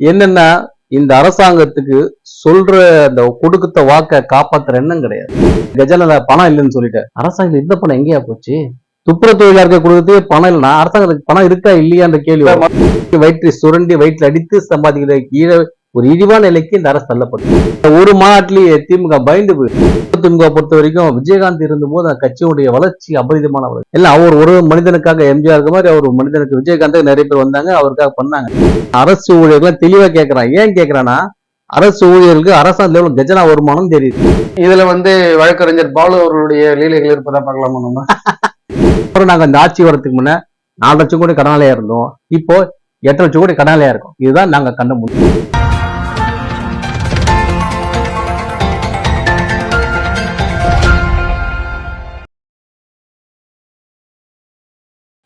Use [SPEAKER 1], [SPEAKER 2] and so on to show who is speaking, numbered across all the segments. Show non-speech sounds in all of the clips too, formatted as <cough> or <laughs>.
[SPEAKER 1] என்னன்னா இந்த அரசாங்கத்துக்கு சொல்ற அந்த கொடுத்த வாக்க காப்பாத்துற எண்ணம் கிடையாது. கஜானால பணம் இல்லைன்னு சொல்லிட்டு அரசாங்கம் இந்த பணம் எங்கேயா போச்சு? துப்புர தொழிலாளர்கள் கொடுக்கறதே பணம் இல்லைன்னா அரசாங்கத்துக்கு பணம் இருக்கா இல்லையான்ற கேள்வி வயிற்றை சுரண்டி வயிற்றுல அடித்து சம்பாதிக்கிற ஈழ ஒரு இழிவான நிலைக்கு இந்த அரசு தள்ளப்பட்டு ஒரு மாநாட்டிலேயே திமுக பயந்து திமுக பொறுத்த வரைக்கும் விஜயகாந்த் இருந்தபோது அந்த கட்சியுடைய வளர்ச்சி அபரிதமான வளர்ச்சி எல்லாம் அவர் ஒரு மனிதனுக்காக எம்ஜிஆர் மாதிரி அவர் மனிதனுக்கு விஜயகாந்த் நிறைய பேர் வந்தாங்க அவருக்காக பண்ணாங்க. அரசு ஊழியர்கள் தெளிவா கேட்கறான் ஏன் கேட்கறான்னா அரசு ஊழியர்களுக்கு அரசாங்க எவ்வளவு கஜனா வருமானம் தெரியுது.
[SPEAKER 2] இதுல வந்து வழக்கறிஞர் பாலு அவர்களுடைய லீலைகள் இருப்பதா பார்க்கலாமா நம்ம.
[SPEAKER 1] அப்புறம் நாங்க இந்த ஆட்சி வரதுக்கு முன்ன நாலு லட்சம் கோடி கடனாளியா இருந்தோம். இப்போ எட்டு லட்சம் கோடி கடனாளியா இருக்கோம். இதுதான் நாங்க கண்ட முடியும்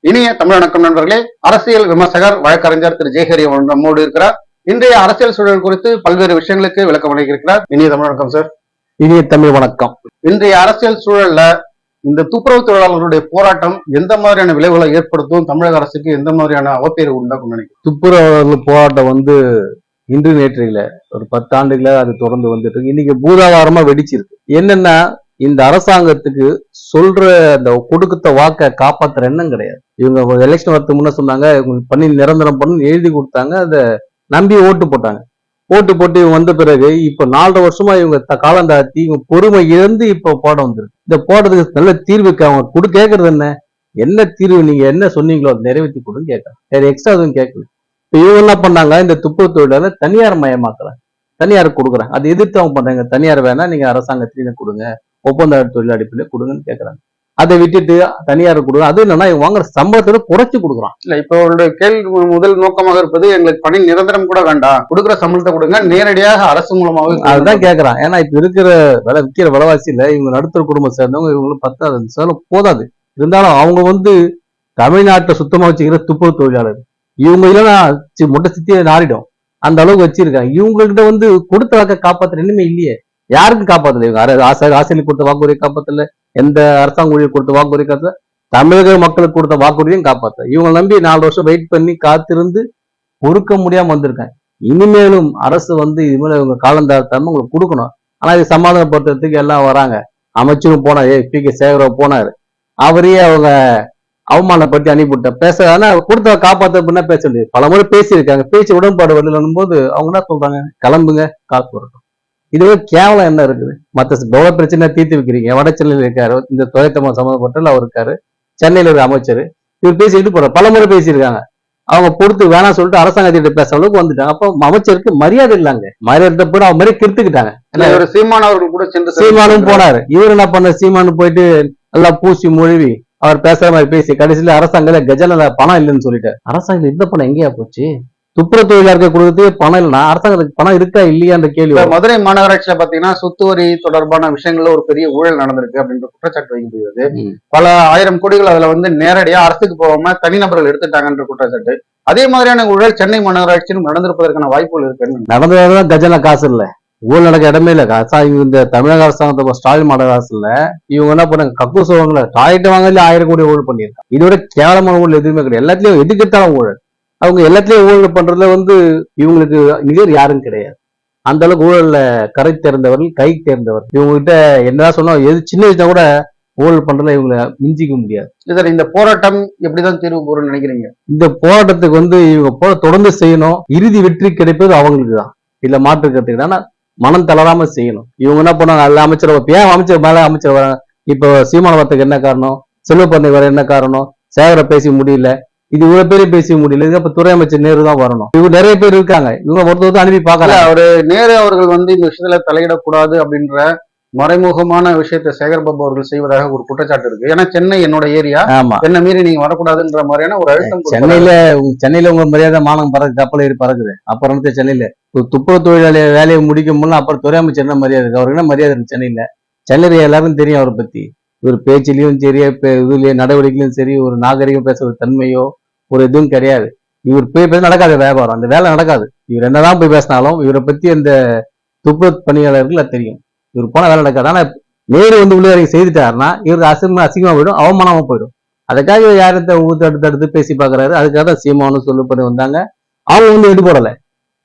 [SPEAKER 2] இனிய தமிழ் வணக்கம் நண்பர்களே அரசியல் விமர்சகர் வழக்கறிஞர் திரு ஜெயஹரி நம்மோடு இருக்கிறார். இன்றைய அரசியல் சூழல் குறித்து பல்வேறு விஷயங்களுக்கு விளக்கம் அளிக்கிறார் இனிய தமிழ் வணக்கம் சார்
[SPEAKER 1] இனிய தமிழ் வணக்கம்.
[SPEAKER 2] இன்றைய அரசியல் சூழல்ல இந்த துப்புரவு தொழிலாளர்களுடைய போராட்டம் எந்த மாதிரியான விளைவுகளை ஏற்படுத்தும் தமிழக அரசுக்கு எந்த மாதிரியான அவப்பேறு உண்டாக்கும் நினைக்கிறேன்
[SPEAKER 1] துப்புரவு போராட்டம் வந்து இன்று நேற்று இல்ல ஒரு பத்து ஆண்டுகளா அது தொடர்ந்து வந்துட்டு இருக்கு. இன்னைக்கு பூதாகாரமா வெடிச்சிருக்கு. என்னன்னா இந்த அரசாங்கத்துக்கு சொல்ற அந்த கொடுத்த வாக்க காப்பாத்துற எண்ணம் கிடையாது. இவங்க எலெக்ஷன் வரதுக்கு முன்னே சொன்னாங்க இவங்க பண்ணி நிரந்தரம் பண்ணி எழுதி கொடுத்தாங்க அதை நம்பி ஓட்டு போட்டாங்க. ஓட்டு போட்டு இவங்க வந்த பிறகு இப்ப நாலரை வருஷமா இவங்க த- காலம் தாத்தி இவங்க பொறுமை இழந்து இப்ப போட வந்துருக்கு. இந்த போடுறதுக்கு நல்ல தீர்வுக்கு அவங்க கொடு கேட்கறது என்ன? என்ன தீர்வு நீங்க என்ன சொன்னீங்களோ அதை நிறைவேற்றி கொடுன்னு கேட்கலாம் வேற எக்ஸ்ட்ரா எதுவும் கேட்கல இப்ப இவங்க என்ன பண்ணாங்க? இந்த துப்புரவு தொழிலாளர் தனியார் மயமாக்கல தனியார் கொடுக்குறாங்க. அதை எதிர்த்து அவங்க பண்றாங்க. தனியார் வேணா நீங்க அரசாங்கத்திலேயே கொடுங்க. ஒப்பந்த தொழில் அடிப்படையில் கொடுங்கன்னு கேட்கறாங்க அதை விட்டுட்டு தனியார் கொடுங்க. அது என்னன்னா இவங்க வாங்குற சம்பளத்துல குறைச்சு கொடுக்குறான்.
[SPEAKER 2] இல்ல இப்ப அவருடைய கேள்வி முதல் நோக்கமாக இருப்பது எங்களுக்கு பணி நிரந்தரம் கூட வேண்டாம். கொடுக்குற சம்பளத்தை கொடுங்க நேரடியாக அரசு மூலமாகவே
[SPEAKER 1] அதுதான் கேட்கறான் ஏன்னா இப்ப இருக்கிற விலை விற்கிற விலைவாசியில இவங்க நடுத்தர குடும்பம் சேர்ந்தவங்க இவங்களுக்கு பத்தாது. செலவு போதாது. இருந்தாலும் அவங்க வந்து தமிழ்நாட்டை சுத்தமா வச்சுக்கிற துப்புரவு தொழிலாளர். இவங்க இல்லைன்னா முட்டை சித்தியே நாரிடும் அந்த அளவுக்கு வச்சிருக்காங்க. இவங்க கிட்ட வந்து கொடுத்த வாக்க காப்பாத்துற இனிமே இல்லையே. யாருக்கும் காப்பாத்தல இவங்க ஆசை ஆசிரியர் கொடுத்த வாக்குறுதியை காப்பாத்தல. எந்த அரசாங்க ஊழியர் கொடுத்த வாக்குறுதி காப்பாத்தல? தமிழக மக்களுக்கு கொடுத்த வாக்குறுதியும் காப்பாத்தல. இவங்க நம்பி நாலு வருஷம் வெயிட் பண்ணி காத்திருந்து பொறுக்க முடியாம வந்திருக்காங்க. இனிமேலும் அரசு வந்து இனிமேல் இவங்க காலந்தாழ்த்தாம உங்களுக்கு கொடுக்கணும். ஆனா இது சமாதானப்படுத்துறதுக்கு எல்லாம் வராங்க. அமைச்சரும் போனார். ஏ பி. கே. சேகரவ போனாரு. அவரையே அவங்க அவமானப்படுத்தி அனுப்பிவிட்ட பேச ஆனா கொடுத்த காப்பாத்த அப்படின்னா பேச முடியாது பல முறை பேசியிருக்காங்க. பேச்சு உடன்பாடு வரலன்னும் போது அவங்க என்ன சொல்றாங்க? கிளம்புங்க காசு வரட்டும். இதுவே கேவலம் என்ன இருக்குது? மத்த எவ்வளவு பிரச்சனை தீர்த்து வைக்கிறீங்க. வட சென்னையில் இருக்காரு. இந்த தொழிற்சங்கம் சம்மந்தப்பட்ட அவர் இருக்காரு. சென்னையில ஒரு அமைச்சர். இவர் பேசிட்டு போறாரு. பல முறை பேசியிருக்காங்க. அவங்க பொறுத்து வேணாம் சொல்லிட்டு அரசாங்கத்திட்ட பேசுற அளவுக்கு வந்துட்டாங்க. அப்போ அமைச்சருக்கு மரியாதை இல்லைங்க. மரியாதை போய் அவங்க மாதிரி கிறுத்துக்கிட்டாங்க
[SPEAKER 2] இல்ல, இவர் சீமான் அவர்கள் கூட சென்று
[SPEAKER 1] சீமானும் போனாரு. இவர் என்ன பண்ண சீமானு போயிட்டு நல்லா பூசி மொழிவி அவர் பேசுற மாதிரி பேசி கடைசியில அரசாங்கத்துல கஜானால பணம் இல்லைன்னு சொல்லிட்டாரு. அரசாங்கம் இந்த பணம் எங்கேயா போச்சு? துப்புரவு தொழிலாளர்கள் கொடுத்ததே பணம் இல்லைன்னா அரசாங்கத்துக்கு பணம் இருக்கா இல்லையான்ற கேள்வி.
[SPEAKER 2] மதுரை மாநகராட்சியில பாத்தீங்கன்னா சொத்து வரி தொடர்பான விஷயங்கள்ல ஒரு பெரிய ஊழல் நடந்திருக்கு அப்படின்ற குற்றச்சாட்டு வைக்கப்படுகிறது. பல ஆயிரம் கோடிகள் அதுல வந்து நேரடியா அரசுக்கு போகாம தனிநபர்கள் எடுத்துட்டாங்கன்ற குற்றச்சாட்டு. அதே மாதிரியான ஊழல் சென்னை மாநகராட்சியிலும் நடந்திருப்பதற்கான வாய்ப்புகள் இருக்கு
[SPEAKER 1] நடந்ததுதான் கஜானா காசு இல்ல. ஊழல் நடக்க இடமே இல்ல. காசா இவங்க இந்த தமிழக அரசாங்கத்தை ஸ்டாலின் மாடல் அரசுல இவங்க என்ன பண்ணாங்க கக்கு சொல்லுவாங்கல்ல டாய்லெட் வாங்கல ஆயிரம் கோடி ஊழல் பண்ணியிருக்காங்க. இதோட கேவலமான ஊழல் எதுவுமே கிடையாது. எல்லாத்துலயும் எதுக்கெடுத்தாலும் ஊழல். அவங்க எல்லாத்துலயும் ஊழல் பண்றதுல வந்து இவங்களுக்கு நிகர் யாரும் கிடையாது. அந்த அளவுக்கு ஊழல்ல கரை தேர்ந்தவர்கள் கை தேர்ந்தவர் இவங்க கிட்ட என்னதான் சொன்னா எது சின்ன விஷயம் கூட ஊழல் பண்றதுல இவங்களை மிஞ்சிக்க முடியாது.
[SPEAKER 2] இதுல இந்த போராட்டம் எப்படிதான் தீர்வு போறோம்னு நினைக்கிறீங்க?
[SPEAKER 1] இந்த போராட்டத்துக்கு வந்து இவங்க போட தொடர்ந்து செய்யணும். இறுதி வெற்றி கிடைப்பது அவங்களுக்கு தான். இல்ல மாற்று கருத்துக்கு ஆனா மனம் தளராம செய்யணும். இவங்க என்ன பண்ணாங்க எல்லா அமைச்சர் ஏன் அமைச்சர் மேல அமைச்சர் வராங்க இப்போ சீமான வரத்துக்கு என்ன காரணம்? செல்வப்பந்தை வர என்ன காரணம்? சேகர பேசி முடியல. இது இவ்வளவு பேரே பேசி முடியல. இது அப்ப துறை அமைச்சர் நேரு தான் வரணும். இவங்க நிறைய பேர் இருக்காங்க. இவங்க ஒருத்தர் அனுப்பி பாக்கல
[SPEAKER 2] அவரு நேரு அவர்கள் வந்து இந்த விஷயத்துல தலையிடக்கூடாது அப்படின்ற மறைமுகமான விஷயத்தை சேகர்பாபு அவர்கள் செய்வதாக ஒரு குற்றச்சாட்டு இருக்கு. ஏன்னா சென்னை என்னோட ஏரியா.
[SPEAKER 1] ஆமா.
[SPEAKER 2] என்ன மீறி நீங்க வரக்கூடாதுன்ற மாதிரியான ஒரு அழுத்தம்.
[SPEAKER 1] சென்னையில சென்னையில உங்க மரியாதை மானம் பறக்கு கப்பல் ஏறி பறக்குது. அப்புறம் சென்னையில. ஒரு தொழிலாளி வேலையை முடிக்க முடியல அப்புறம் துறை அமைச்சர் என்ன மரியாதை இருக்கு? அவருக்கு என்ன மரியாதை இருக்கு சென்னையில? சென்னையில எல்லாருக்கும் தெரியும் அவரை பத்தி. ஒரு பேச்சிலையும் சரி இப்ப இதுலயும் நடவடிக்கையிலும் சரி ஒரு நாகரிகம் பேசுற தன்மையோ ஒரு இதுவும் கிடையாது. இவர் போய் பேச நடக்காது வியாபாரம். அந்த வேலை நடக்காது. இவர் என்னதான் போய் பேசினாலும் இவரை பத்தி அந்த துப்புர பணியாளர்கள் அது தெரியும். இவர் போனால் வேலை நடக்காது. ஆனால் நேரு வந்து உள்ள செய்துட்டாருன்னா இவருக்கு அசிங்கமா அசிங்கமா போயிடும். அவமானமா போயிடும். அதுக்காக யாரும் ஊத்து அடுத்து அடுத்து பேசி பார்க்குறாரு? அதுக்காக தான் சீமானு சொல்லு பண்ணி வந்தாங்க. அவங்க வந்து எடுபடல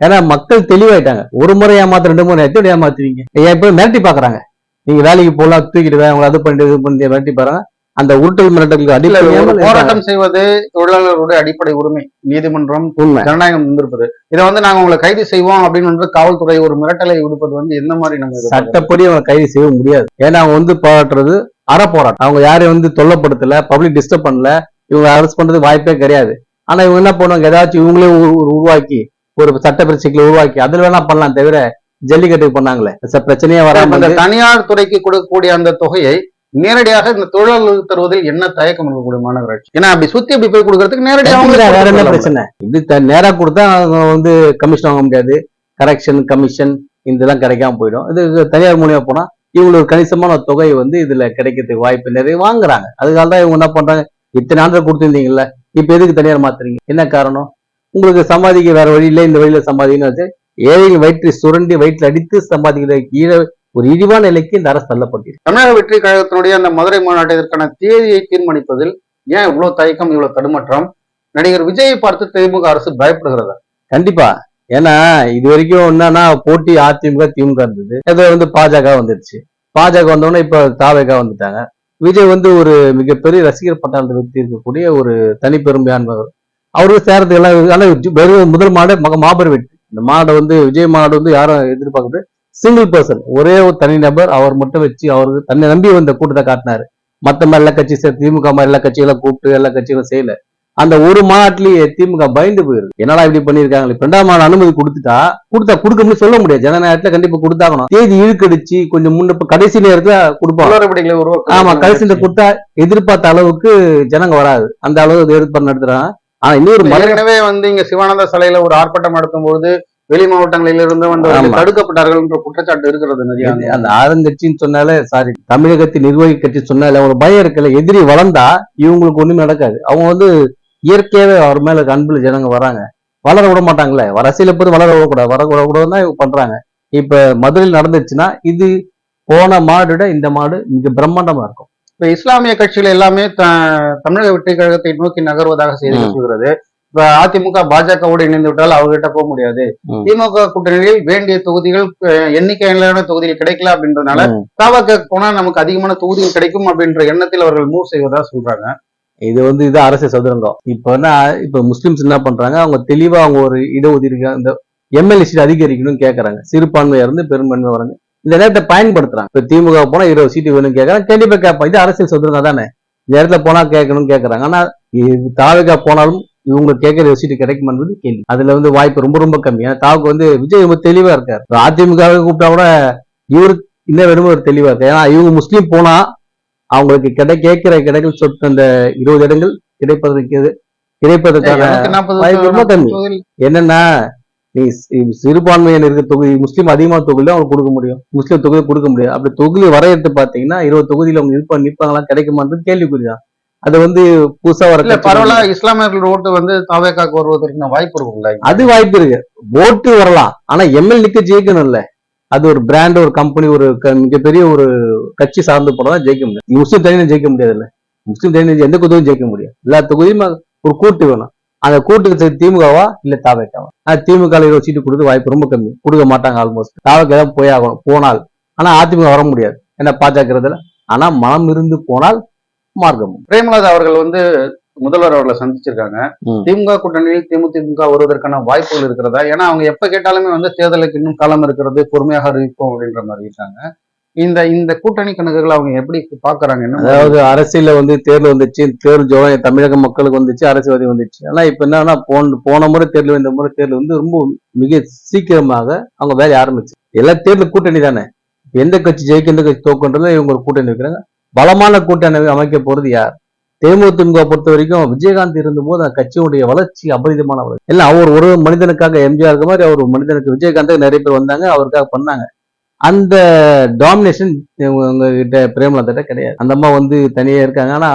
[SPEAKER 1] ஏன்னா மக்கள் தெளிவாயிட்டாங்க. ஒரு முறை ஏமாத்த ரெண்டு முறை எத்தனை ஏமாத்துவீங்க ஏன் இப்போ மிரட்டி பார்க்குறாங்க. நீங்கள் வேலைக்கு போகலாம் தூக்கிட்டு வே, உங்களை அது பண்ணிட்டு இது பண்ணி மிரட்டி பாருங்க அந்த உருட்டல் மிரட்டலுக்கு இருக்காங்க.
[SPEAKER 2] போராட்டம் செய்வது தொழிலாளர்களுடைய அடிப்படை உரிமை. நீதிமன்றம்
[SPEAKER 1] உண்மை.
[SPEAKER 2] ஜனநாயகம் இருந்திருப்பது. இதை வந்து நாங்க உங்களை கைது செய்வோம் அப்படின்னு காவல்துறை ஒரு மிரட்டலை விடுப்பது வந்து எந்த மாதிரி நம்ம?
[SPEAKER 1] சட்டப்படி அவங்க கைது செய்ய முடியாது. ஏன்னா அவங்க வந்து போராடுறது அற போராட்டம் அவங்க யாரையும் வந்து தொல்லப்படுத்தல பப்ளிக் டிஸ்டர்ப் பண்ணல. இவங்க அரெஸ்ட் பண்றது வாய்ப்பே கிடையாது. ஆனா இவங்க என்ன பண்ணுவாங்க? ஏதாச்சும் இவங்களே உருவாக்கி ஒரு சட்ட பிரச்சனைகளை உருவாக்கி அதில் வேணா பண்ணலாம் தவிர ஜல்லிக்கட்டுக்கு பண்ணாங்களே. பிரச்சனையே வராம வந்து
[SPEAKER 2] தனியார் துறைக்கு கொடுக்கக்கூடிய அந்த தொகையை நேரடியாக இந்த தொழிலாளர்களுக்கு தருவதில் என்ன தயக்கம் இருக்கக்கூடிய மாநகராட்சி? ஏன்னா அப்படி சுத்தி அப்படி போய் கொடுக்கறதுக்கு நேரடியாக
[SPEAKER 1] வேற என்ன. பிரச்சனை? இப்படி நேரா கொடுத்தா வந்து கமிஷன் வாங்க முடியாது. கரெக்ஷன் கமிஷன் இதெல்லாம் கிடைக்காம போயிடும். இது தனியார் மூலியமா போனா இவங்களுக்கு ஒரு கணிசமான தொகை வந்து இதுல கிடைக்கிறதுக்கு வாய்ப்பு நிறைய வாங்குறாங்க. அதுக்காக தான் இவங்க என்ன பண்றாங்க? இத்தனை ஆண்டு கொடுத்துருந்தீங்கல்ல இப்ப எதுக்கு தனியார் மாத்துறீங்க? என்ன காரணம்? உங்களுக்கு சம்பாதிக்க வேற வழி இல்லை இந்த வழியில சம்பாதிக்கணும் வச்சு ஏழைகள் வயிற்றை சுரண்டி வயிற்றில் அடித்து சம்பாதிக்கிற கீழே ஒரு இழிவான நிலைக்கு இந்த அரசு தள்ளப்பட்டிருக்கு.
[SPEAKER 2] தமிழக வெற்றி கழகத்தினுடைய அந்த மதுரை மாநாட்டிற்கான தேதியை தீர்மானிப்பதில் ஏன் இவ்வளவு தயக்கம் இவ்வளவு தடுமாற்றம்? நடிகர் விஜயை பார்த்து திமுக அரசு பயப்படுகிறதா?
[SPEAKER 1] கண்டிப்பா. ஏன்னா இது வரைக்கும் என்னன்னா போட்டி அதிமுக திமுக இருந்தது. அது வந்து பாஜக வந்துருச்சு. பாஜக வந்தோடனே இப்ப தாவேகா வந்துட்டாங்க. விஜய் வந்து ஒரு மிகப்பெரிய ரசிகர் பட்டாளத்தை வைத்து இருக்கக்கூடிய ஒரு தனிப்பெருமையானவர் அவருக்கு சேரத்துக்கு எல்லாம் வெறும் முதல் மாடு மக மாபெரும் வெற்றி. இந்த மாடை வந்து விஜய் மாடு வந்து யாரும் எதிர்பார்க்குறது சிங்கிள் பர்சன் ஒரே ஒரு தனிநபர் அவர் மட்டும் வச்சு அவருக்கு தன்னை நம்பி வந்த கூட்டத்தை காட்டினாரு. மத்த மாதிரி எல்லா கட்சி திமுக மாதிரி எல்லா கட்சிகளும் கூப்பிட்டு எல்லா கட்சிகளும் செய்யல. அந்த ஒரு மாநாட்டிலேயே திமுக பயந்து போயிருக்கு என்னடா இப்படி பண்ணிருக்காங்க இப்ப ரெண்டாம் மாநாடு அனுமதி கொடுத்துட்டா கொடுத்தா கொடுக்க முடியும் சொல்ல முடியாது. ஜனநாயகத்துல கண்டிப்பா கொடுத்தாகணும். தேதி இழுக்கடிச்சு கொஞ்சம் முன்ன கடைசி நேரத்துல கொடுப்பாங்க. ஆமா கடைசி நேரத்துல கொடுத்தா எதிர்பார்த்த அளவுக்கு ஜனங்க வராது. அந்த அளவுக்கு எதிர்ப்பு நடத்துறாங்க. ஆனா இன்னொரு
[SPEAKER 2] ஏற்கனவே வந்து இங்க சிவானந்த சாலையில ஒரு ஆர்ப்பாட்டம் நடத்தும் போது வெளி மாவட்டங்களில் இருந்து வந்தவர்கள்
[SPEAKER 1] ஆமா.
[SPEAKER 2] தடுக்கப்பட்டார்கள் என்ற குற்றச்சாட்டு இருக்கிறது நிறைய
[SPEAKER 1] அந்த ஆளுங்கட்சின்னு சொன்னாலே சாரி தமிழகத்தின் நிர்வாகி கட்சி சொன்னாலே ஒரு பயம் இருக்குல்ல. எதிரி வளர்ந்தா இவங்களுக்கு ஒண்ணுமே நடக்காது. அவங்க வந்து இயற்கையாவே அவர் மேல அன்புல ஜனங்க வராங்க. வளர விட மாட்டாங்களே. அரசியல போது வளர விடக்கூடாது. வர விடக்கூடாது தான் இவங்க பண்றாங்க. இப்ப மதுரையில் நடந்துச்சுன்னா இது போன மாடோட இந்த மாடு மிக பிரம்மாண்டமா இருக்கும்.
[SPEAKER 2] இப்ப இஸ்லாமிய கட்சிகள் எல்லாமே தமிழக வெற்றி கழகத்தை நோக்கி நகர்வதாக செய்தி. சொல்கிறது. இப்ப அதிமுக பாஜகவோடு இணைந்து விட்டால் அவர்கிட்ட போக முடியாது. திமுக கூட்டணியில் வேண்டிய தொகுதிகள் எண்ணிக்கையிலான தொகுதிகள் கிடைக்கல அப்படின்றதுனால. தவக போனா நமக்கு அதிகமான தொகுதிகள் கிடைக்கும் அப்படின்ற எண்ணத்தில் அவர்கள் மூவ் செய்வதா சொல்றாங்க.
[SPEAKER 1] இது வந்து இது அரசு சதுரங்கம். இப்ப என்ன இப்ப முஸ்லிம்ஸ் என்ன பண்றாங்க? அவங்க தெளிவா அவங்க ஒரு இடஒதுக்கீடு இந்த எம்எல்ஏ சீட் அதிகரிக்கணும்னு கேக்குறாங்க. சிறுபான்மையா இருந்து பெரும்பான்மை வராங்க. இந்த நேரத்தை பயன்படுத்துறாங்க. இப்ப திமுக போனா இருபது சீட்டு வேணும்னு கேக்குறாங்க. கண்டிப்பா கேட்பான் இது அரசியல் சதுரங்கம் தானே. இந்த இடத்துல போனா கேட்கணும்னு கேக்குறாங்க. ஆனா தாவகா போனாலும் இவங்க கேட்கிற சீட்டு கிடைக்குமான்றது கேள்வி. அதுல வந்து வாய்ப்பு ரொம்ப ரொம்ப கம்மி. ஏன்னா தாவுக்கு வந்து விஜய் ரொம்ப தெளிவா இருக்காரு. அதிமுக கூப்பிட்டா கூட இவரு இன்னும் வேணுமோ ஒரு தெளிவா இருக்கு ஏன்னா இவங்க முஸ்லீம் போனா அவங்களுக்கு கிடை கேட்கிற கிடைக்கிற சொட்டு அந்த இருபது இடங்கள் கிடைப்பதற்கு கிடைப்பதற்கான வாய்ப்பு ரொம்ப கம்மி. என்னன்னா நீ சிறுபான்மையினர் இருக்க தொகுதி முஸ்லீம் அதிகமான தொகுதியில அவங்க கொடுக்க முடியும். முஸ்லீம் தொகுதி கொடுக்க முடியாது. அப்படி தொகுதி வரையறுத்து பாத்தீங்கன்னா இருபது தொகுதியில அவங்க இருப்பா நிப்பாங்களா கிடைக்குமான்றது கேள்விக்குறிதான். அது வந்து புதுசா வர
[SPEAKER 2] இல்ல பரவலா இஸ்லாமியர்கள் ஓட்டு வந்து தவேக்காக்கு வருவதற்கு வாய்ப்பு இருக்கும்ல?
[SPEAKER 1] அது வாய்ப்பு இருக்கு. ஓட்டு வரலாம். ஆனா எம்எல் நிக்க ஜெயிக்கணும்ல. அது ஒரு பிராண்ட் ஒரு கம்பெனி ஒரு மிகப்பெரிய ஒரு கட்சி சார்ந்து போனதான் ஜெயிக்க முடியும். முஸ்லீம் தனியாக ஜெயிக்க முடியாதுல்ல. முஸ்லீம் தனியாக எந்த தொகுதியும் ஜெயிக்க முடியும் எல்லா தொகுதியும் ஒரு கூட்டு வேணும். அந்த கூட்டுக்கு திமுகவா இல்ல தாவேக்காவா? ஆனா திமுக இருபது சீட்டு கொடுத்து வாய்ப்பு ரொம்ப கம்மி. கொடுக்க மாட்டாங்க ஆல்மோஸ்ட் தாவேக்கா தான் போய் ஆகணும். போனால். ஆனா அதிமுக வர முடியாது. ஏன்னா பாஜக ஆனா மனம் இருந்து போனால் மார்க்கம்.
[SPEAKER 2] பிரேமலதா அவர்கள் வந்து முதல்வர் அவர்களை சந்திச்சிருக்காங்க. திமுக கூட்டணியில் தேமுதிக வருவதற்கான வாய்ப்புகள் இருக்கிறதா? ஏன்னா அவங்க எப்ப கேட்டாலுமே வந்து தேர்தலுக்கு இன்னும் காலம் இருக்கிறது பொறுமையாக அறிவிப்போம் அப்படின்ற மாதிரி இருக்காங்க. இந்த இந்த கூட்டணி கணக்குகள் அவங்க எப்படி பாக்குறாங்க?
[SPEAKER 1] அதாவது அரசியல்ல வந்து தேர்தல் வந்துச்சு தேர்தல் ஜோரம் தமிழக மக்களுக்கு வந்துச்சு அரசியல்வாதி வந்துச்சு. ஆனா இப்ப என்னன்னா போன போன முறை தேர்தல் இந்த முறை தேர்தல் வந்து ரொம்ப மிக சீக்கிரமாக அவங்க வேலையை ஆரம்பிச்சு. எல்லா தேர்தல் கூட்டணி தானே? எந்த கட்சி ஜெயிக்க எந்த கட்சி தோக்குன்றதுல இவங்க ஒரு கூட்டணி வைக்கிறாங்க. பலமான கூட்டணி அமைக்க போறது யார்? தேமுதிக பொறுத்த வரைக்கும் விஜயகாந்த் இருந்தபோது அந்த கட்சியுடைய வளர்ச்சி அபரிதமான வளர்ச்சி இல்லை அவர் ஒரு மனிதனுக்காக எம்ஜிஆர் இருக்க மாதிரி அவர் மனிதனுக்கு விஜயகாந்த் நிறைய பேர் வந்தாங்க அவருக்காக பண்ணாங்க. அந்த டாமினேஷன் இவங்க கிட்ட கிடையாது. அந்த அம்மா வந்து தனியா இருக்காங்க. ஆனா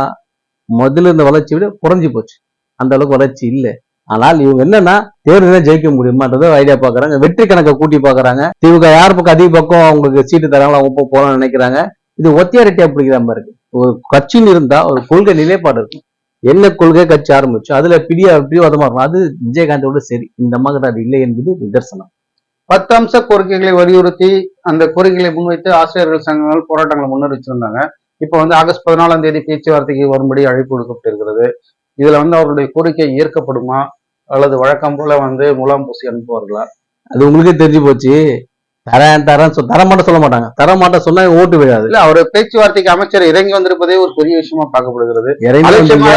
[SPEAKER 1] முதல்ல இருந்த வளர்ச்சி விட குறைஞ்சி போச்சு. அந்த அளவுக்கு வளர்ச்சி இல்லை. ஆனால் இவங்க என்னன்னா தேர்தல ஜெயிக்க முடியுமான்றத ஐடியா பாக்குறாங்க. வெற்றி கணக்கை கூட்டி பாக்குறாங்க. இவங்க யார் பக்கம் அதிக பக்கம் அவங்களுக்கு சீட்டு தராங்களோ அவங்க போகலாம்னு நினைக்கிறாங்க. இது ஒத்தியாரிட்டியா பிடிக்கிற மாதிரி இருக்கு. ஒரு கட்சின்னு இருந்தா ஒரு கொள்கை நிலைப்பாடு இருக்கும். என்ன கொள்கை கட்சி ஆரம்பிச்சு அதுல பிடிய பிடிவாதமா இருக்கும். அது விஜயகாந்தோட சரி. இந்த மாதிரி அது இல்லை என்பது நிதர்சனம்.
[SPEAKER 2] பத்து அம்ச கோரிக்கைகளை வலியுறுத்தி அந்த கோரிக்கைகளை முன்வைத்து ஆசிரியர்கள் சங்கங்கள் போராட்டங்களை முன்னெடுச்சிருந்தாங்க இப்போ வந்து ஆகஸ்ட் பதினாலாம் தேதி பேச்சுவார்த்தைக்கு வரும்படி அழைப்பு விடுக்கப்பட்டிருக்கிறது. இதுல வந்து அவருடைய கோரிக்கை ஏற்கப்படுமா? அல்லது வழக்கம் போல வந்து முலாம் பூசி அனுப்புவார்களா?
[SPEAKER 1] அது உங்களுக்கே தெரிஞ்சு போச்சு. தரேன் தரேன் சொ- தரமாட்ட சொல்ல மாட்டாங்க. தரமாட்ட சொன்னா ஓட்டு விழாது
[SPEAKER 2] இல்ல அவர் பேச்சுவார்த்தைக்கு அமைச்சர் இறங்கி வந்திருப்பதே ஒரு பெரிய விஷயமா பார்க்கப்படுகிறது.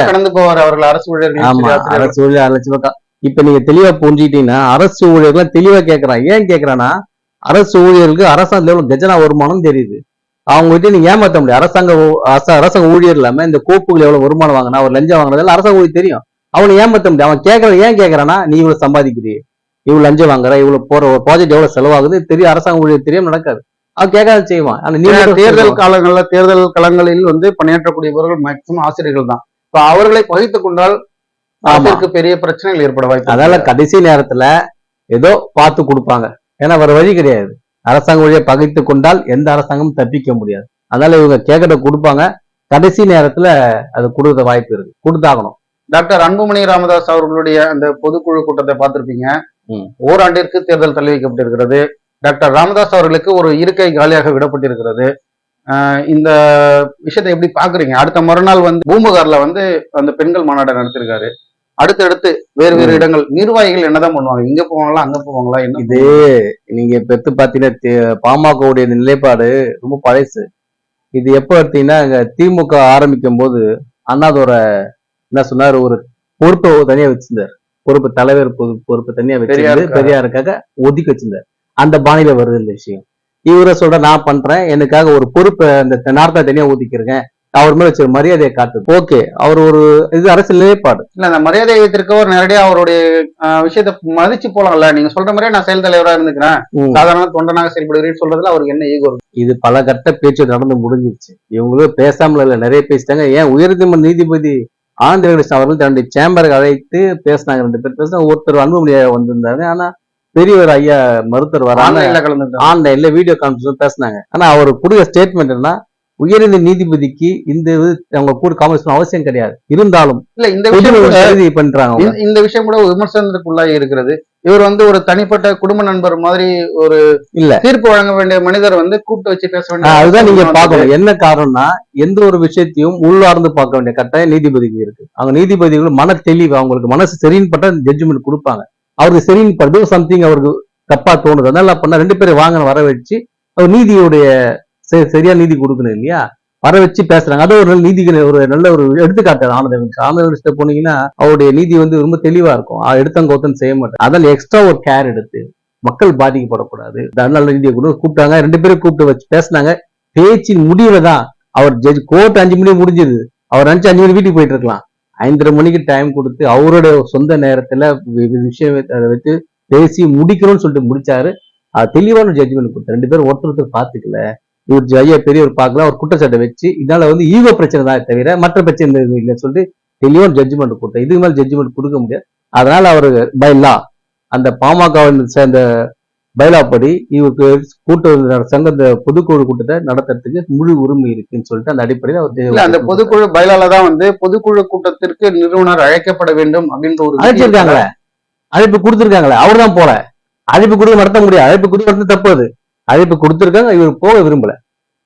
[SPEAKER 2] கடந்து போவார் அவர்கள் அரசு ஊழியர்கள்
[SPEAKER 1] ஆமா. அரசு ஊழியர் ரூபாய் இப்ப நீங்க தெளிவா புரிஞ்சுக்கிட்டீங்கன்னா அரசு ஊழியர்கள் தெளிவா கேக்குறான் ஏன் கேக்குறான்னா அரசு ஊழியர்களுக்கு அரசாங்கத்துல எவ்வளவு கஜனா வருமானம் தெரியுது. அவங்க கிட்ட நீங்க ஏமாத்த முடியாது. அரசாங்க அரசாங்க ஊழியர் இல்லாம இந்த கோப்புகள் எவ்வளவு வருமானம் வாங்கினா அவர் லஞ்சம் வாங்கினதெல்லாம் அரசாங்க ஊழியர் தெரியும். அவனை ஏமாத்த முடியாது. அவன் கேட்கற ஏன் கேட்கறானா நீ இவ்வளவு சம்பாதிக்கிறீ இவ்வளவு லஞ்சம் வாங்குற இவ்வளவு போற ஒரு ப்ராஜெக்ட் எவ்வளவு செலவாகுது தெரியும் அரசாங்க ஊழியர் தெரியும் நடக்காது. அவன் கேட்காத செய்வான். ஆனா நீ
[SPEAKER 2] ஏன்னா
[SPEAKER 1] மட்டும்
[SPEAKER 2] தேர்தல். காலங்கள்ல தேர்தல் களங்களில் வந்து பணியாற்றக்கூடியவர்கள் மேக்சிமம் ஆசிரியர்கள் தான். இப்ப அவர்களை பகித்துக் கொண்டால். அதற்கு பெரிய பிரச்சனைகள் ஏற்பட வாய்ப்பு
[SPEAKER 1] அதனால. கடைசி நேரத்துல ஏதோ பார்த்து கொடுப்பாங்க. ஏன்னா வேற வழி கிடையாது. அரசாங்க வழியை பகைத்து கொண்டால் எந்த அரசாங்கமும் தப்பிக்க முடியாது. அதனால இவங்க கேட்கறத கொடுப்பாங்க. கடைசி நேரத்துல அது கொடுக்க வாய்ப்பு இருக்கு. கொடுத்தாகணும்.
[SPEAKER 2] டாக்டர் அன்புமணி ராமதாஸ் அவர்களுடைய அந்த பொதுக்குழு கூட்டத்தை பார்த்திருப்பீங்க. ஓராண்டிற்கு தேர்தல் தள்ளி வைக்கப்பட்டிருக்கிறது. டாக்டர் ராமதாஸ் அவர்களுக்கு ஒரு இருக்கை காலியாக விடப்பட்டிருக்கிறது. ஆஹ் இந்த விஷயத்தை எப்படி பாக்குறீங்க? அடுத்த மறுநாள் வந்து பூம்புகார்ல வந்து அந்த பெண்கள் மாநாட்டை நடத்திருக்காரு. அடுத்தடுத்து வேறு வேறு. இடங்கள். நிர்வாகிகள் என்னதான் பண்ணுவாங்க? இங்க போவாங்களா? அங்க போவாங்களா? என்ன
[SPEAKER 1] இது நீங்க எடுத்து பாத்தீங்கன்னா பாமகவுடைய நிலைப்பாடு ரொம்ப பழசு. இது எப்ப எடுத்தீங்கன்னா திமுக ஆரம்பிக்கும் போது அண்ணாதோர என்ன சொன்னாரு? ஒரு பொறுப்பை தனியா வச்சிருந்தார். பொறுப்பு தலைவர் பொறுப்பு தனியா வச்சிருந்து
[SPEAKER 2] பெரியாருக்காக.
[SPEAKER 1] ஒதுக்கி வச்சிருந்தார். அந்த பாணியில வருது இந்த விஷயம். இவரை சொல்ற நான் பண்றேன். எனக்காக ஒரு பொறுப்பை அந்த நார்த்தா தனியா ஒதுக்கிருக்கேன் அவர் மேல வச்ச மரியாதையை காட்டுது ஓகே. அவர் ஒரு இது அரசியல் நிலைப்பாடு.
[SPEAKER 2] இல்ல அந்த மரியாதை வைத்திருக்கவர் நேரடியா அவருடைய விஷயத்தை மதிச்சு போலாம்ல. நீங்க சொல்ற மாதிரியே நான் செயல் தலைவரா இருந்துக்கிறேன். சாதாரண தொண்டனாக செயல்படுகிறேன்னு சொல்றதுல அவருக்கு என்ன ஈகோ
[SPEAKER 1] இது பல கட்ட பேச்சு நடந்து முடிஞ்சிருச்சு. இவங்களும் பேசாமல் இல்ல நிறைய பேசிட்டாங்க. ஏன் உயர்நீதிமன்ற நீதிபதி ஆந்திர கிருஷ்ணன் அவர்கள் தன்னுடைய சேம்பருக்கு அழைத்து பேசினாங்க. ரெண்டு பேர் பேசினாங்க ஒருத்தர் அன்புமணியா வந்திருந்தாங்க ஆனா பெரியவர் ஐயா மருத்துவர் வராம
[SPEAKER 2] ஆன்லைன்ல கலந்துட்டாங்க
[SPEAKER 1] ஆன்லைன்ல வீடியோ கான்ஃபரன்ஸ் பேசினாங்க. ஆனா அவர் கொடுக்குற ஸ்டேட்மெண்ட் என்ன உயர்நீதி நீதிபதிக்கு இந்த இது அவங்க கூட காமெடி அவசியம் கிடையாது. இருந்தாலும்
[SPEAKER 2] இல்ல இந்த விஷயம்
[SPEAKER 1] பண்றாங்க
[SPEAKER 2] இந்த விஷயம் கூட விமர்சனத்துக்குள்ளாகி இருக்கிறது. இவர் வந்து ஒரு தனிப்பட்ட குடும்ப நண்பர் மாதிரி ஒரு
[SPEAKER 1] இல்ல.
[SPEAKER 2] தீர்ப்பு வழங்க வேண்டிய மனிதர் வந்து கூப்பிட்டு வச்சு பேச வேண்டிய
[SPEAKER 1] அதுதான் நீங்க பார்க்கணும். என்ன காரணம்னா எந்த ஒரு விஷயத்தையும் உள்ளார்ந்து பார்க்க வேண்டிய கட்டாயம் நீதிபதிக்கு இருக்கு. அவங்க நீதிபதிகள் மன தெளிவு அவங்களுக்கு மனசு சரின்னு பட்டா ஜட்ஜ்மெண்ட் கொடுப்பாங்க. அவருக்கு சரின்னு படுது சம்திங் அவருக்கு தப்பா தோணுது. அதனால பண்ணா ரெண்டு பேரும் வாங்க வர வச்சு அவர் நீதியுடைய சரி- சரியா நீதி கொடுக்கணும் இல்லையா? வர வச்சு பேசுறாங்க. அது ஒரு நல்ல ஒரு நல்ல ஒரு எடுத்துக்காட்டு. ஆனந்த ஆனந்த போனீங்கன்னா அவருடைய நீதி வந்து ரொம்ப தெளிவா இருக்கும். ஆ, செய்ய மாட்டேன். அதனால எக்ஸ்ட்ரா ஒரு கேர் எடுத்து மக்கள் பாதிக்கப்படக்கூடாது. அதனால நீதியை கொண்டு கூப்பிட்டாங்க. ரெண்டு பேரும் கூப்பிட்டு வச்சு பேசினாங்க. பேச்சின் முடிவுல தான் அவர் ஜட்ஜ் கோர்ட் அஞ்சு மணி முடிஞ்சது. அவர் நினைச்சு அஞ்சு மணி வீட்டுக்கு போயிட்டு இருக்கலாம். ஐந்தரை மணிக்கு டைம் கொடுத்து அவரோட சொந்த நேரத்துல வி- விஷயம் வச்சு- அதை வச்சு பேசி முடிக்கணும்னு சொல்லிட்டு முடிச்சாரு. அது தெளிவான ஜட்ஜ்மெண்ட் கொடுத்தாரு. ரெண்டு பேரும் ஒருத்தர் பார்த்துக்கல. இவர் ஐயா பெரியவர் பார்க்கல அவர் குற்றச்சாட்டை வச்சு இதனால வந்து ஈகோ பிரச்சனை தான் தவிர மற்ற பிரச்சனை இல்லைன்னு சொல்லிட்டு தெளிவான ஜட்ஜ்மெண்ட் கொடுத்தார் இதுக்கு மேல ஜட்ஜ்மெண்ட் கொடுக்க முடியாது. அதனால அவரு பை லா அந்த பாமகவின் சேர்ந்த பைலா படி இவருக்கு கூட்ட சங்க இந்த பொதுக்குழு கூட்டத்தை நடத்துறதுக்கு முழு உரிமை இருக்குன்னு சொல்லிட்டு அந்த அடிப்படையில்
[SPEAKER 2] இல்ல அந்த
[SPEAKER 1] அவர்
[SPEAKER 2] பொதுக்குழு பயிலால தான் வந்து பொதுக்குழு கூட்டத்திற்கு நிறுவனர் அழைக்கப்பட வேண்டும் அப்படின்ற ஒரு
[SPEAKER 1] அழைச்சிருக்காங்களே? அழைப்பு கொடுத்திருக்காங்களே? அவர் தான் போல. அழைப்பு கொடுக்க நடத்த முடியாது. அழைப்பு கொடுக்க நடத்த தப்பு அது. அழைப்பு கொடுத்திருக்காங்க இவர் போக விரும்பல.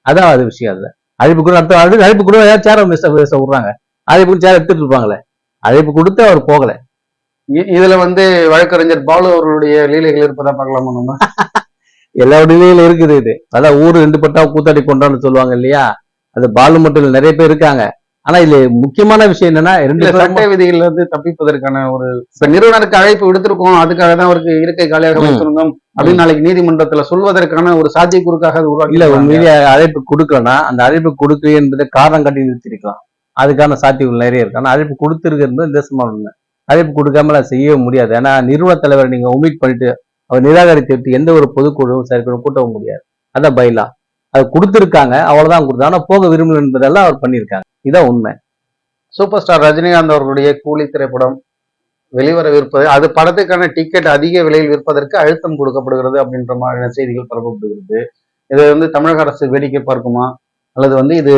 [SPEAKER 1] அதான் அது விஷயம் அதுல. அழைப்பு கூட நடத்த அழைப்பு- அழைப்பு கொடுக்க யார் சேர மிஸ் பேச விடுறாங்க? அழைப்பு சேர எடுத்துட்டு இருப்பாங்களே. அழைப்பு கொடுத்து அவர் போகல.
[SPEAKER 2] இதுல வந்து வழக்கறிஞர் பாலு அவர்களுடைய லீலைகள் இருப்பதா பார்க்கலாமா நம்ம? <laughs>
[SPEAKER 1] எல்லா உடனேயும் இருக்குது இது. அதான் ஊரு ரெண்டு பட்டா கூத்தாடி கொண்டான்னு சொல்லுவாங்க இல்லையா? அது பாலு மட்டும் நிறைய பேர் இருக்காங்க. ஆனா இதுல முக்கியமான விஷயம் என்னன்னா ரெண்டு
[SPEAKER 2] சட்ட விதிகள்ல இருந்து தப்பிப்பதற்கான ஒரு இப்ப நிறுவனருக்கு அழைப்பு விடுத்திருக்கோம் அதுக்காக தான் அவருக்கு இருக்கை காலியாக. வைத்திருந்தோம் அப்படின்னு நாளைக்கு நீதிமன்றத்துல சொல்வதற்கான ஒரு சாத்தியக்கூறுக்காக அது
[SPEAKER 1] இல்ல உண்மையிலேயே அழைப்பு கொடுக்கலன்னா அந்த அழைப்பு கொடுக்கல என்பதை காரணம் காட்டி நிறுத்திருக்கலாம். அதுக்கான சாத்தியங்கள் நிறைய இருக்கு. ஆனா அழைப்பு கொடுத்திருக்கிறது தேசமான உண்மை அழைப்பு கொடுக்காம அதை செய்யவே முடியாது. ஏன்னா நிறுவன தலைவர் நீங்க ஒமிட் பண்ணிட்டு அவர் நிராகரித்து விட்டு எந்த ஒரு பொதுக்குழுவும் செயற்குழு கூட்டவும் முடியாது. அதான் பைலா. அது கொடுத்திருக்காங்க அவ்வளவுதான் கொடுத்தாங்க ஆனா போக விரும்பல என்பதெல்லாம் அவர் பண்ணியிருக்காங்க. இதான் உண்மை.
[SPEAKER 2] சூப்பர் ஸ்டார் ரஜினிகாந்த் அவர்களுடைய கூலி திரைப்படம் வெளிவரவிருப்பது அது படத்துக்கான டிக்கெட் அதிக விலையில் விற்பதற்கு அழுத்தம் கொடுக்கப்படுகிறது அப்படின்ற மாதிரியான செய்திகள் பரப்பப்படுகிறது. இதை வந்து தமிழக அரசு வேடிக்கை பார்க்குமா? அல்லது வந்து இது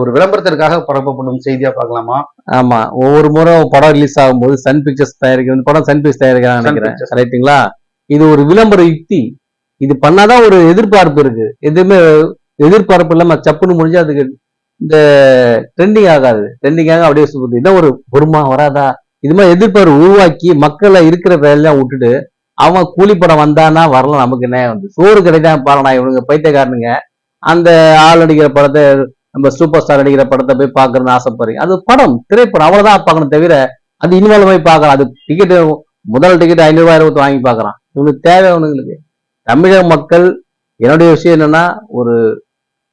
[SPEAKER 2] ஒரு விளம்பரத்திற்காக பரப்பப்படும் செய்தியா பார்க்கலாமா?
[SPEAKER 1] ஆமா ஒவ்வொரு முறை படம் ரிலீஸ் ஆகும்போது சன் பிக்சர்ஸ் தயாரிக்கிற இந்த படம் சன் பிக்சர்ஸ் தயாரிக்கிறாங்க நினைக்கிறேன். ரைட்டுங்களா இது ஒரு விளம்பர யுக்தி. இது பண்ணாதான் ஒரு எதிர்பார்ப்பு இருக்கு. எதுவுமே எதிர்பார்ப்பு இல்லாம சப்புன்னு முடிஞ்சு அதுக்கு இந்த ட்ரெண்டிங் ஆகாது. ட்ரெண்டிங் ஆக அப்படியே சுத்துது இதான் ஒரு பொறுமா வராதா? இது மாதிரி எதிர்பார்ப்பு உருவாக்கி மக்களை இருக்கிற வேலையெல்லாம் விட்டுட்டு அவன் கூலி படம் வந்தானா வரலாம். நமக்கு என்ன வந்து? சோறு கிடைதான் பாருனா இவனுங்க பைத்தியக்காரனுங்க. அந்த ஆள் நடிக்கிற படத்தை நம்ம சூப்பர் ஸ்டார் நடிக்கிற படத்தை போய் பார்க்கணும்னு ஆசைப்படுறீங்க. அது படம் திரைப்படம். அவ்வளவுதான் பார்க்கணும் தவிர அது இன்வால்வ் போய் பார்க்கலாம். அது டிக்கெட் முதல் டிக்கெட் ஐநூறு இருபத்தி வாங்கி பார்க்கறான் இவனுக்கு தேவை அவனுங்களுக்கு. தமிழக மக்கள் என்னுடைய விஷயம் என்னன்னா ஒரு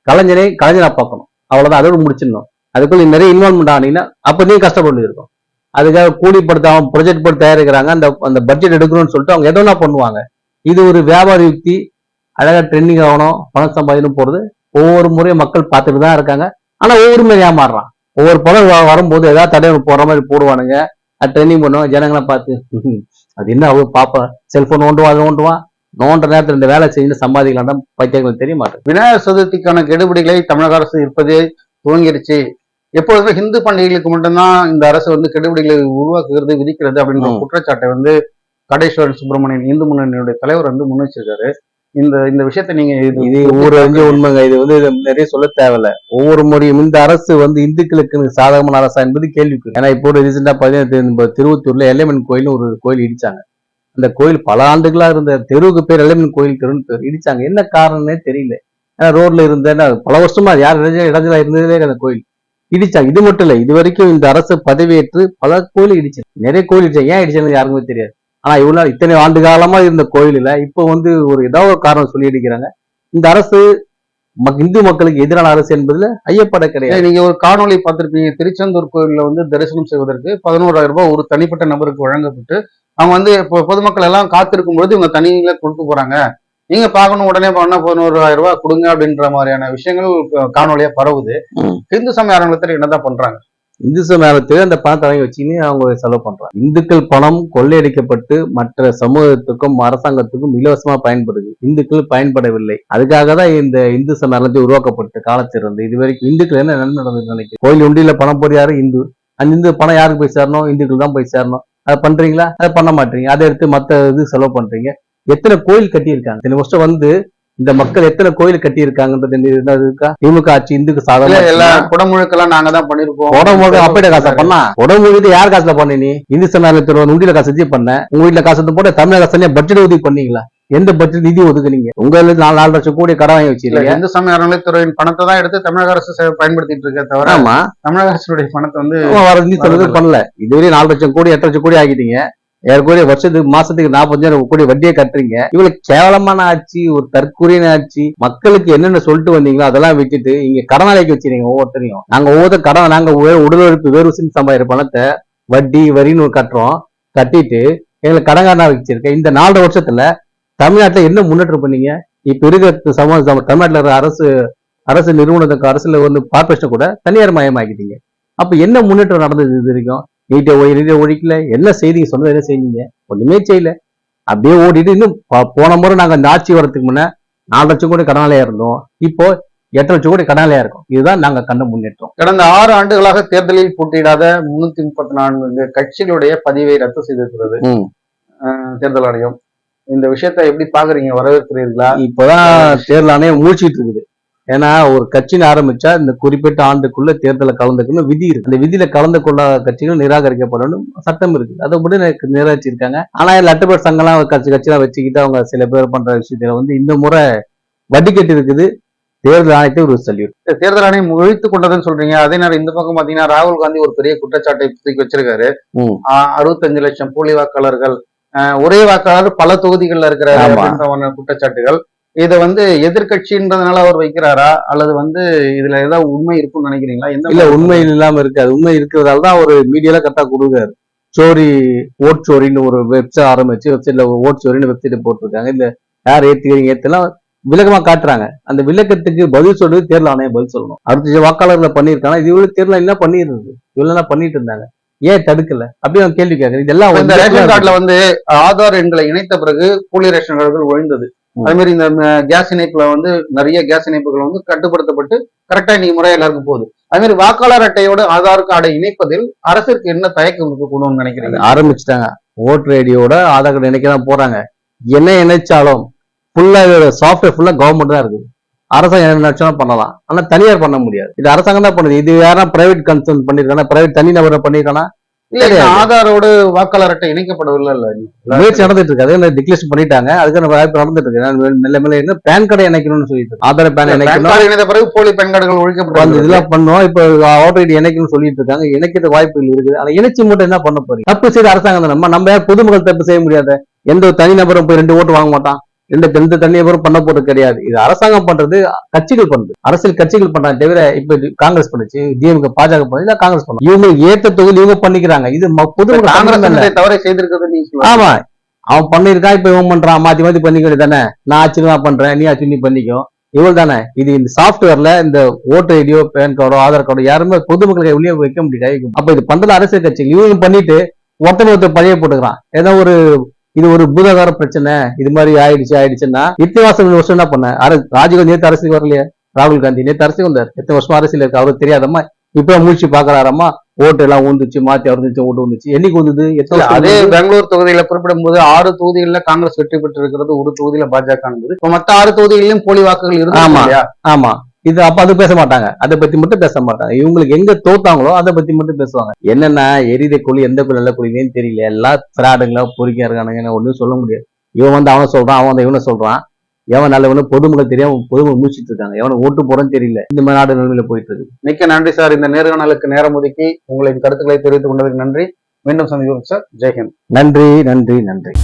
[SPEAKER 1] கலைஞனை கலைஞராக பார்க்கணும். அவ்வளவுதான். அதோட முடிச்சிடணும். அதுக்குள்ள நிறைய இன்வால்மெண்ட் ஆனீங்கன்னா அப்ப நீ கஷ்டப்பட்டு இருக்கும். அதுக்காக கூலி படுத்த அவன் ப்ரொஜெக்ட் போட்டு தயாரிக்கிறாங்க. அந்த அந்த பட்ஜெட் எடுக்கணும்னு சொல்லிட்டு அவங்க எதனா பண்ணுவாங்க. இது ஒரு வியாபார யுக்தி அழகா ட்ரெண்டிங் ஆகணும் பணம் சம்பாதிக்கணும் போறது. ஒவ்வொரு முறையும் மக்கள் பார்த்துட்டு தான் இருக்காங்க. ஆனா ஒவ்வொரு மாதிரி ஏமாறுறான். ஒவ்வொரு படம் வரும்போது ஏதாவது தடை போடுற மாதிரி போடுவானுங்க. அது ட்ரெண்டிங் பண்ணுவாங்க ஜனங்களை பார்த்து அது என்ன அவங்க பாப்பா? செல்போன் ஓண்டுவான் அது நோண்டுவான் நோண்டுற நேரத்துல இந்த வேலை செஞ்சு சம்பாதிக்கலாம் பைத்தியங்களுக்கு தெரிய மாட்டேன்
[SPEAKER 2] விநாயகர் சதுர்த்திக்கான கெடுபிடிகளை தமிழக அரசு இருப்பதே துவங்கிருச்சு எப்பொழுதுமே இந்து பண்டிகைகளுக்கு மட்டும்தான் இந்த அரசு வந்து கெடுபிடிகளை உருவாக்குகிறது விதிக்கிறது அப்படின்ற. குற்றச்சாட்டை வந்து கடேஸ்வரன் சுப்பிரமணியன் இந்து முன்னணியுடைய தலைவர் வந்து முன்வச்சிருக்காரு. இந்த இந்த விஷயத்தை நீங்க இது
[SPEAKER 1] ஊர் அறிஞ்ச உண்மைங்க. இது வந்து நிறைய சொல்ல தேவையில்ல. ஒவ்வொரு முறையும் இந்த அரசு வந்து இந்துக்களுக்கு சாதகமான அரசா என்பது கேள்விக்கு ஏன்னா இப்போ ரீசெண்டா பதினெட்டு திருவத்தூர்ல எல்லைமன் கோயில் ஒரு கோயில் இடிச்சாங்க. அந்த கோயில் பல ஆண்டுகளா இருந்த தெருவுக்கு பேர் எல்லைமன் கோயில் தெருன்னு பேர் இடிச்சாங்க. என்ன காரணம்னே தெரியல. ஏன்னா ரோட்ல இருந்த பல வருஷமா யார் இடஞ்சலா இருந்ததே அந்த கோயில். இடிச்சாங்க. இது மட்டும் இல்ல இது வரைக்கும் இந்த அரசு பதவியேற்று பல கோயில் இடிச்சு நிறைய கோயில் இடிச்சாங்க ஏன் இடிச்சாங்கன்னு யாருக்குமே தெரியாது. ஆனா இவ்வளவு நாள் இத்தனை ஆண்டு காலமா இருந்த கோயிலில் இப்போ வந்து ஒரு ஏதாவது ஒரு காரணம் சொல்லி அடிக்கிறாங்க இந்த அரசு மக்- இந்து மக்களுக்கு எதிரான அரசு என்பதுல ஐயப்பட கிடையாது.
[SPEAKER 2] நீங்க ஒரு காணொளி பார்த்திருப்பீங்க. திருச்செந்தூர் கோயில்ல வந்து தரிசனம் செய்வதற்கு பதினோராயிரம் ரூபாய் ஒரு தனிப்பட்ட நபருக்கு வழங்கப்பட்டு அவங்க வந்து இப்போ பொதுமக்கள் எல்லாம் காத்திருக்கும் பொழுது இவங்க தனியில கொடுத்து போறாங்க. நீங்க பார்க்கணும் உடனே பண்ணா பதினோராயிரம் ரூபாய் கொடுங்க அப்படின்ற மாதிரியான விஷயங்கள் க- காணொளியா பரவுது. இந்து சமய அறநிலையத்தில் என்னதான் பண்றாங்க?
[SPEAKER 1] இந்து சமயத்துக்கு அந்த பணத்தை வாங்கி வச்சுன்னு அவங்க செலவு பண்றாங்க. இந்துக்கள் பணம் கொள்ளையடிக்கப்பட்டு மற்ற சமூகத்துக்கும் அரசாங்கத்துக்கும் இலவசமா பயன்படுது. இந்துக்கள் பயன்படவில்லை. அதுக்காக தான் இந்த இந்து சமய அறநிலையத்தை உருவாக்கப்பட்ட காலத்திலிருந்து இது வரைக்கும் இந்துக்கள் என்ன நடந்தது நினைக்கிறேன் கோயில் உண்டியில பணம் போடு யாரு இந்து. அந்த இந்து பணம் யாருக்கு போய் சேரணும்? இந்துக்கள் தான் போய் சேரணும். அதை பண்றீங்களா? அதை பண்ண மாட்டீங்க. அதை எடுத்து மத்த இது செலவு பண்றீங்க. எத்தனை கோயில் கட்டியிருக்காங்க? இத்தனை வருஷம் வந்து இந்த மக்கள் எத்தனை கோயில் கட்டியிருக்காங்கன்றது இருக்கா? திமுக ஆட்சி இந்துக்கு சாதகம்
[SPEAKER 2] எல்லா குடமுழுக்கெல்லாம் நாங்க தான் பண்ணிருக்கோம்.
[SPEAKER 1] உடம்பு அப்படி காசை பண்ணா? இது யார் காசுல பண்ண நீ? இந்து வந்து உண்டியில காசு பண்ண? உங்க வீட்டுல காசு போட்டு தமிழக அரசு பட்ஜெட் ஒதுக்கி பண்ணீங்களா? எந்த பட்ஜெட் நிதி ஒதுக்குனீங்க? உங்களுக்கு நாலு நாலு லட்சம் கோடி கடன் வாங்கி வச்சிருக்கீங்க.
[SPEAKER 2] இந்து சமய அறநிலையத்துறையின் பணத்தை தான் எடுத்து தமிழக அரசு பயன்படுத்திட்டு இருக்க தவிர
[SPEAKER 1] ஆமா.
[SPEAKER 2] தமிழக அரசுடைய பணத்தை வந்து
[SPEAKER 1] வர நிதி செலவு பண்ணல. இதுவரை நாலு லட்சம் கோடி எட்டு லட்சம் கோடி ஆக்கிட்டீங்க ஏற்கனவே வருஷத்துக்கு மாசத்துக்கு நாற்பத்தஞ்சாயிரம் கோடி வட்டியை கட்டுறீங்க. இவ்வளவு கேவலமான ஆட்சி ஒரு தற்கொலையான ஆட்சி. மக்களுக்கு என்னென்ன சொல்லிட்டு வந்தீங்களோ அதெல்லாம் விட்டுட்டு இங்க கடனாளிக்கு வச்சிருக்கீங்க ஒவ்வொருத்தரையும். நாங்க ஒவ்வொருத்தர் கடன் நாங்க உடல் உழைப்பு வேறு சம்பாதிக்கிற பணத்தை வட்டி வரின்னு கட்டுறோம். கட்டிட்டு எங்களுக்கு கடன்காரனா வச்சிருக்க. இந்த நாலு வருஷத்துல தமிழ்நாட்டுல என்ன முன்னேற்றம் பண்ணீங்க? இப்ப இருக்கிற சம- தமிழ்நாட்டுல இருக்கிற அரசு அரசு நிறுவனத்துக்கு அரசுல வந்து கார்பரேஷன் கூட தனியார் மயமாக்கிட்டீங்க. அப்ப என்ன முன்னேற்றம் நடந்தது இது வரைக்கும்? நீட்டை நீட்டை ஒழிக்கல. என்ன செய்தீங்க? சொன்னது என்ன செய்தீங்க? ஒண்ணுமே செய்யல. அப்படியே ஓடிட்டு இன்னும் போன முறை நாங்க இந்த ஆட்சி வரதுக்கு முன்ன நாலு லட்சம் கோடி கடனாளியா இருந்தோம். இப்போ எட்டு லட்சம் கோடி கடனாளியா இருக்கும். இதுதான் நாங்க கண்ட முன்னேற்றம்.
[SPEAKER 2] கடந்த ஆறு ஆண்டுகளாக தேர்தலில் போட்டியிடாத முன்னூத்தி முப்பத்தி நான்கு கட்சிகளுடைய பதிவை ரத்து செய்திருக்கிறது. தேர்தல் ஆணையம். இந்த விஷயத்தை எப்படி பாக்குறீங்க? வரவேற்கிறீர்களா?
[SPEAKER 1] இப்போதான் தேர்தல் ஆணையம் மூழ்கிட்டு இருக்குது. ஏன்னா ஒரு கட்சின்னு ஆரம்பிச்சா இந்த குறிப்பிட்ட ஆண்டுக்குள்ள தேர்தல கலந்துக்கணும். விதி இருக்கு. அந்த விதியில கலந்து கொள்ள கட்சிகள் நிராகரிக்கப்படணும். சட்டம் இருக்கு. அதை கூட நிராகரிச்சிருக்காங்க ஆனா லட்டப்பேர் சங்கம்லாம் கட்சி கட்சியெல்லாம் வச்சுக்கிட்டு அவங்க சில பேர் பண்ற விஷயத்துல வந்து இந்த முறை வட்டி கட்டி இருக்குது. தேர்தல் ஆணையத்தை ஒரு சல்யூட்
[SPEAKER 2] தேர்தல் ஆணையம் ஒழித்து கொண்டதுன்னு சொல்றீங்க. அதே நேரம் இந்த பக்கம் பாத்தீங்கன்னா ராகுல் காந்தி ஒரு பெரிய குற்றச்சாட்டை தூக்கி வச்சிருக்காரு. அறுபத்தஞ்சு லட்சம் போலி வாக்காளர்கள் ஒரே வாக்காளர் பல தொகுதிகள்ல ஒரு குற்றச்சாட்டுகள். இதை வந்து எதிர்கட்சின்றதுனால அவர் வைக்கிறாரா? அல்லது வந்து இதுல ஏதாவது உண்மை இருக்கும்னு நினைக்கிறீங்களா? எந்த
[SPEAKER 1] இல்ல உண்மை இல்லாம இருக்காது உண்மை இருக்கிறதால தான் ஒரு மீடியால கரெக்டா கொடுக்குறாரு. சோரி ஓட் சோரின்னு ஒரு வெப்சைட் ஆரம்பிச்சு வெப்சைட்ல ஓட் சோரின்னு வெப்சைட் போட்டிருக்காங்க. இந்த யார் ஏத்துக்கிறீங்க? ஏத்தெல்லாம் விளக்கமா காட்டுறாங்க. அந்த விளக்கத்துக்கு பதில் சொல்றது தேர்தல் ஆணையம் பதில் சொல்லணும். அடுத்த வாக்காளர்களை பண்ணியிருக்காங்க இது இவ்வளவு தேர்தல் என்ன பண்ணிருந்தது இவ்வளவு பண்ணிட்டு இருந்தாங்க. ஏன் தடுக்கல? அப்படியே அவன் கேள்வி கேட்கறது இதெல்லாம்
[SPEAKER 2] இந்த ரேஷன் கார்டுல வந்து ஆதார் எண்களை இணைத்த பிறகு போலி ரேஷன் கார்டுகள் ஒழிந்தது. அதே மாதிரி இந்த கேஸ் இணைப்புல வந்து நிறைய கேஸ் இணைப்புகள் வந்து கட்டுப்படுத்தப்பட்டு கரெக்டா இன்னைக்கு முறையா எல்லாருக்கும் போகுது. அதே மாதிரி வாக்காளர் அட்டையோட ஆதார் கார்டை இணைப்பதில் அரசிற்கு என்ன தயக்கம் இருக்கக்கூடும்னு நினைக்கிறீங்க?
[SPEAKER 1] ஆரம்பிச்சிட்டாங்க. ஓட்டர் ஐடியோட ஆதார் கார்டு இணைக்க தான் போறாங்க. என்ன இணைச்சாலும் ஃபுல்லா சாஃப்ட்வேர் ஃபுல்லா கவர்மெண்ட் தான் இருக்கு அரசாங்கம் என்ன நினைச்சாலும் பண்ணலாம். ஆனா தனியார் பண்ண முடியாது. இது அரசாங்கம் தான் பண்ணுது. இது யாரா பிரைவேட் கன்சர்ன் பண்ணிருக்கானா? பிரைவேட் தனி நபரை பண்ணிருக்கானா?
[SPEAKER 2] இல்ல ஆதாரோட வாக்காளர் அட்டை இணைக்கப்படவில்லை
[SPEAKER 1] முயற்சி நடந்துட்டு இருக்கு. அதே டிக்ளேஷன் பண்ணிட்டாங்க. அதுக்கான வாய்ப்பு நடந்துட்டு இருக்கு. மெல்ல மெல்ல என்ன பேன் கார்டை இணைக்கணும்னு சொல்லிட்டு. ஆதார் பேன் இணைக்கணும்.
[SPEAKER 2] இணைந்த பிறகு போலி பேன் கார்டுகள்
[SPEAKER 1] வந்து
[SPEAKER 2] ஒழிக்கப்பட்டது
[SPEAKER 1] இதெல்லாம் பண்ணோம். இப்ப ஓட்டர் ஐடி இணைக்கணும்னு சொல்லிட்டு இருக்காங்க. இணைக்கிறது வாய்ப்புகள் இருக்குது. ஆனா இணைச்சு மட்டும் என்ன பண்ண போறீங்க? தப்பு செய்த அரசாங்கம் நம்ம நம்ம பொதுமக்கள் தப்பு செய்ய முடியாத? எந்த தனி நபரும் போய் ரெண்டு ஓட்டு வாங்க மாட்டான். ரெண்டு எந்த தனி நபரும் பண்ண போறது கிடையாது. இது அரசாங்கம் பண்றது கட்சிகள் பண்றது. அரசியல் கட்சிகள் பண்றாங்க தவிர இப்ப காங்கிரஸ் பண்ணுச்சு டிஎம்கே பாஜக பண்ணுது காங்கிரஸ் பண்ணும் இவங்க ஏத்த தொகுதி இவங்க பண்ணிக்கிறாங்க. இது பொதுமக்கள்
[SPEAKER 2] காங்கிரஸ் தவறை செய்திருக்கிறது.
[SPEAKER 1] ஆமா. அவன் பண்ணிருக்கான் இப்ப இவன் பண்றான். மாத்தி மாத்தி பண்ணிக்கிறது தானே நான் ஆச்சு நான் பண்றேன் நீ ஆச்சு நீ பண்ணிக்கோ. இவள் தானே இது இந்த சாஃப்ட்வேர்ல இந்த ஓட்டர் ஐடியோ பேன் கார்டோ ஆதார் கார்டோ யாருமே பொதுமக்களுக்கு வெளியே வைக்க முடியாது அப்ப இது பண்றது அரசியல் கட்சிகள். இவங்க பண்ணிட்டு ஒருத்தன் ஒருத்தர் பழைய போட்டுக்கிறான். ஏதோ ஒரு இது ஒரு பூதகார பிரச்சனை. இது மாதிரி ஆயிடுச்சு ஆயிடுச்சுன்னா இத்தனை வருஷம் வருஷம் என்ன பண்ண? அர- ராஜீவ் நேத்து அரசுக்கு வரலையே? ராகுல் காந்தி நேத்து அரசுக்கு வந்தார். எத்தனை வருஷம் அரசியல் இருக்கு அவருக்கு தெரியாதம்மா? இப்ப மூழ்ச்சி பாக்குறாரம்மா ஓட்டு எல்லாம் ஊந்துச்சு மாத்தி அவர்ந்துச்சு ஓட்டு வந்துச்சு என்னைக்கு வந்தது
[SPEAKER 2] அதே? பெங்களூர் தொகுதியில குறிப்பிடும் போது ஆறு தொகுதிகளில் காங்கிரஸ் வெற்றி பெற்று இருக்கிறது ஒரு தொகுதியில பாஜக மத்த ஆறு தொகுதிகளிலும் போலி வாக்குகள் இருக்கு
[SPEAKER 1] ஆமா. ஆமா. இது அப்ப அது பேச மாட்டாங்க. அதை பத்தி மட்டும் பேச மாட்டாங்க. இவங்களுக்கு எங்க தோத்தாங்களோ அதை பத்தி மட்டும் பேசுவாங்க. என்னன்னா எரித குழி எந்த குழி நல்ல குழினே தெரியல. எல்லாம் திராடுங்களா பொறுக்கியா இருக்கானுங்க. ஒன்னும் சொல்ல முடியாது. இவன் வந்து அவன் சொல்றான் அவன் வந்து இவனை சொல்றான். எவன் நல்லவனு பொதுமக்கள் தெரியாம பொதுமக்கள் முடிச்சிட்டு இருக்காங்க. எவனை ஓட்டு போறன்னு தெரியல. இந்த மாதிரி நாடு நிலைமையில போயிட்டு இருக்கு.
[SPEAKER 2] மிக்க நன்றி சார். இந்த நேர்காணலுக்கு நேரம் ஒதுக்கி உங்களின் கருத்துக்களை தெரிவித்துக் கொண்டதுக்கு நன்றி. மீண்டும் சந்திக்கிறோம் சார். ஜெய்ஹிந்த்
[SPEAKER 1] நன்றி நன்றி நன்றி.